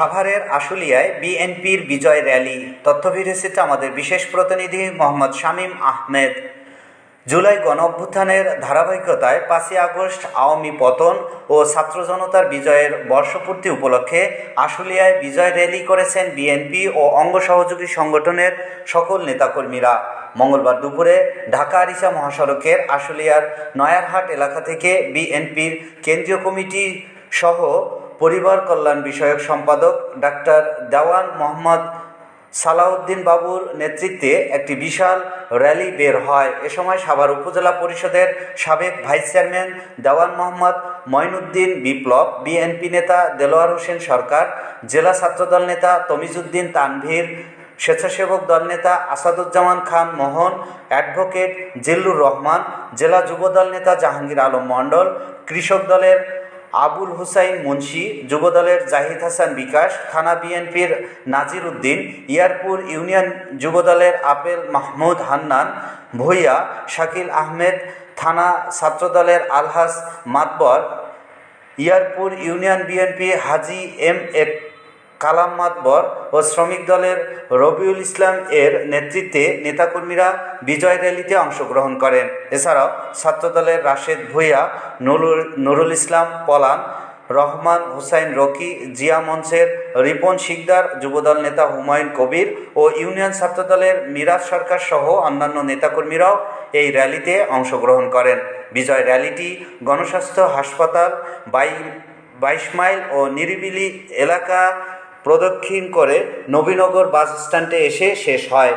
সাভারের আশুলিয়ায় বিএনপির বিজয় র্যালি। তথ্য ভিডিওচিত্রে আমাদের বিশেষ প্রতিনিধি মোহাম্মদ শামীম আহমেদ। জুলাই গণ অভ্যুত্থানের ধারাবাহিকতায় পাঁচই আগস্ট আওয়ামী পতন ও ছাত্র জনতার বিজয়ের বর্ষপূর্তি উপলক্ষে আশুলিয়ায় বিজয় র্যালি করেছেন বিএনপি ও অঙ্গ সহযোগী সংগঠনের সকল নেতাকর্মীরা। মঙ্গলবার দুপুরে ঢাকা আরিচা মহাসড়কের আশুলিয়ার নয়ারহাট এলাকা থেকে বিএনপির কেন্দ্রীয় কমিটি সহ পরিবার কল্যাণ বিষয়ক সম্পাদক ডাক্তার দেওয়ান মোহাম্মদ সালাউদ্দিন বাবুর নেতৃত্বে একটি বিশাল র্যালি বের হয়। এ সময় সাভার উপজেলা পরিষদের সাবেক vice chairman Dewan Mohammad Moinuddin Biplob, BNP নেতা দেলোয়ার হোসেন সরকার, জেলা ছাত্রদল নেতা তমিজুদ্দিন তানভীর, স্বেচ্ছাসেবক দল নেতা আসাদুজ্জামান খান মোহন, অ্যাডভোকেট জিল্লুর রহমান, জেলা যুবদল নেতা জাহাঙ্গীর আলম মণ্ডল, কৃষক দলের আবুল হুসাইন মুন্সি, যুবদলের জাহিদ হাসান বিকাশ থানা বিএনপির নাজির উদ্দিন, ইয়ারপুর ইউনিয়ন যুবদলের আপেল মাহমুদ হান্নান, ভূঁইয়া, শাকিল আহমেদ, থানা ছাত্রদলের Alhas Matbar, Yarpur union BNP Haji M A Kalam Matbar ও শ্রমিক দলের রবিউল ইসলাম এর নেতৃত্বে নেতাকর্মীরা বিজয় র্যালিতে অংশগ্রহণ করেন। এছাড়াও ছাত্রদলের রাশেদ ভূঁইয়া, নুরুল নুরুল ইসলাম পলান, রহমান হুসাইন রকি, জিয়া মঞ্চের রিপন শিকদার, যুবদল নেতা হুমায়ুন কবির ও ইউনিয়ন ছাত্রদলের মিরাজ সরকার সহ অন্যান্য নেতাকর্মীরাও এই র্যালিতে অংশগ্রহণ করেন। বিজয় র্যালিটি গণস্বাস্থ্য হাসপাতাল, বাই, বাইশ মাইল ও নিরিবিলি এলাকা প্রদক্ষিণ করে নবীনগর বাস স্ট্যান্ডে এসে শেষ হয়।